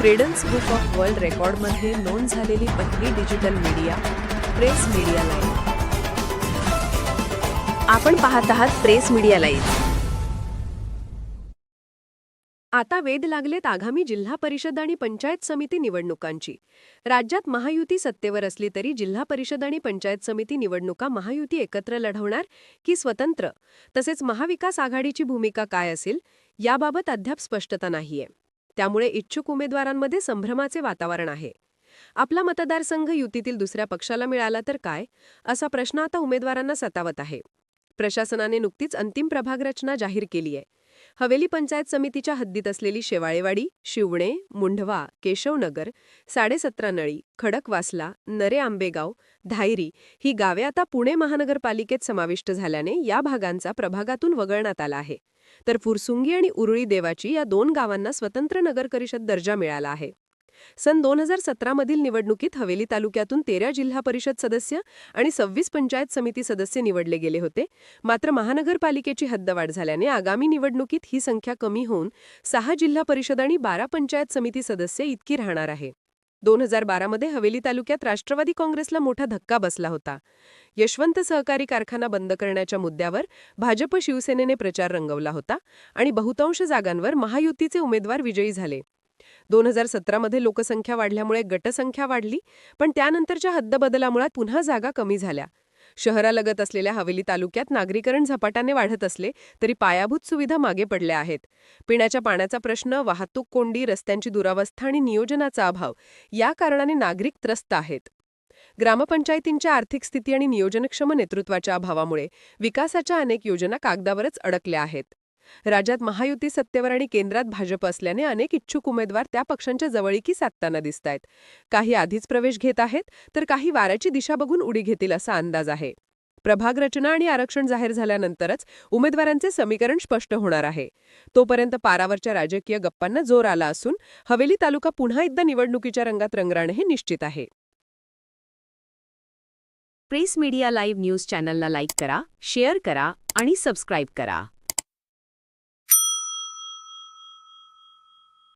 Credence book of world रेकॉर्डमध्ये नोंद झालेली पहिली digital media press media live आपण पाहत आहात प्रेस मीडिया लाईव्ह आता वेध लागलेत आगामी जिल्हा परिषद आणि पंचायत समिती निवडणुकांची. राज्यात महायुती सत्तेवर असली तरी जिल्हा परिषद आणि पंचायत समिती निवडणुका महायुती एकत्र लढवणार की स्वतंत्र? तसेच महाविकास आघाडीची भूमिका काय असेल? याबाबत अद्याप स्पष्टता नाहीये. त्यामुळे इच्छुक उमेदवारांमध्ये संभ्रमाचे वातावरण आहे. आपला मतदारसंघ युतीतील दुसऱ्या पक्षाला मिळाला तर काय? असा प्रश्न आता उमेदवारांना सतावत आहे. प्रशासनाने नुकतीच अंतिम प्रभाग रचना जाहीर केली आहे. हवेली पंचायत समितीच्या हद्दीत असलेली शेवाळेवाडी शिवणे मुंढवा केशवनगर साडेसतरा नळी खडकवासला नरे आंबेगाव धायरी ही गावे आता पुणे महानगरपालिकेत समाविष्ट झाल्याने या भागांचा प्रभागातून वगळण्यात आला आहे. तर फुरसुंगी आणि उरुळी देवाची या दोन गावांना स्वतंत्र नगरपरिषद दर्जा मिळाला आहे. सन दोन हजार सतरामधील निवडणुकीत हवेली तालुक्यातून तेरा जिल्हा परिषद सदस्य आणि सव्वीस पंचायत समिती सदस्य निवडले गेले होते. मात्र महानगरपालिकेची हद्दवाढ झाल्याने आगामी निवडणुकीत ही संख्या कमी होऊन सहा जिल्हा परिषद आणि बारा पंचायत समिती सदस्य इतकी राहणार आहे. दोन हजार बारामध्ये हवेली तालुक्यात राष्ट्रवादी काँग्रेसला मोठा धक्का बसला होता. यशवंत सहकारी कारखाना बंद करण्याच्या मुद्द्यावर भाजप शिवसेनेने प्रचार रंगवला होता आणि बहुतांश जागांवर महायुतीचे उमेदवार विजयी झाले. दोन हजार सतरामध्ये लोकसंख्या वाढल्यामुळे गटसंख्या वाढली पण त्यानंतरच्या हद्दबदलामुळे पुन्हा जागा कमी झाल्या. शहरालगत असलेल्या हवेली तालुक्यात नागरीकरण झपाट्याने वाढत असले तरी पायाभूत सुविधा मागे पडल्या आहेत. पिण्याच्या पाण्याचा प्रश्न वाहतूक कोंडी रस्त्यांची दुरावस्था आणि नियोजनाचा अभाव या कारणाने नागरिक त्रस्त आहेत. ग्रामपंचायतींच्या आर्थिक स्थिती आणि नियोजनक्षम नेतृत्वाच्या अभावामुळे विकासाच्या अनेक योजना कागदावरच अडकल्या आहेत. राज्यात महायुती सत्तेवर आणि केंद्रात भाजप असल्याने अनेक इच्छुक उमेदवार त्या पक्षांच्या जवळीकी साधताना दिसतायत. काही आधीच प्रवेश घेत आहेत तर काही वाऱ्याची दिशा बघून उडी घेतील असा अंदाज आहे. प्रभाग रचना आणि आरक्षण जाहीर झाल्यानंतरच उमेदवारांचे समीकरण स्पष्ट होणार आहे. तोपर्यंत पारावरच्या राजकीय गप्पांना जोर आला असून हवेली तालुका पुन्हा एकदा निवडणुकीच्या रंगात रंगराणं हे निश्चित आहे. प्रेस मीडिया लाईव्ह न्यूज चॅनलला लाईक करा शेअर करा आणि सबस्क्राईब करा.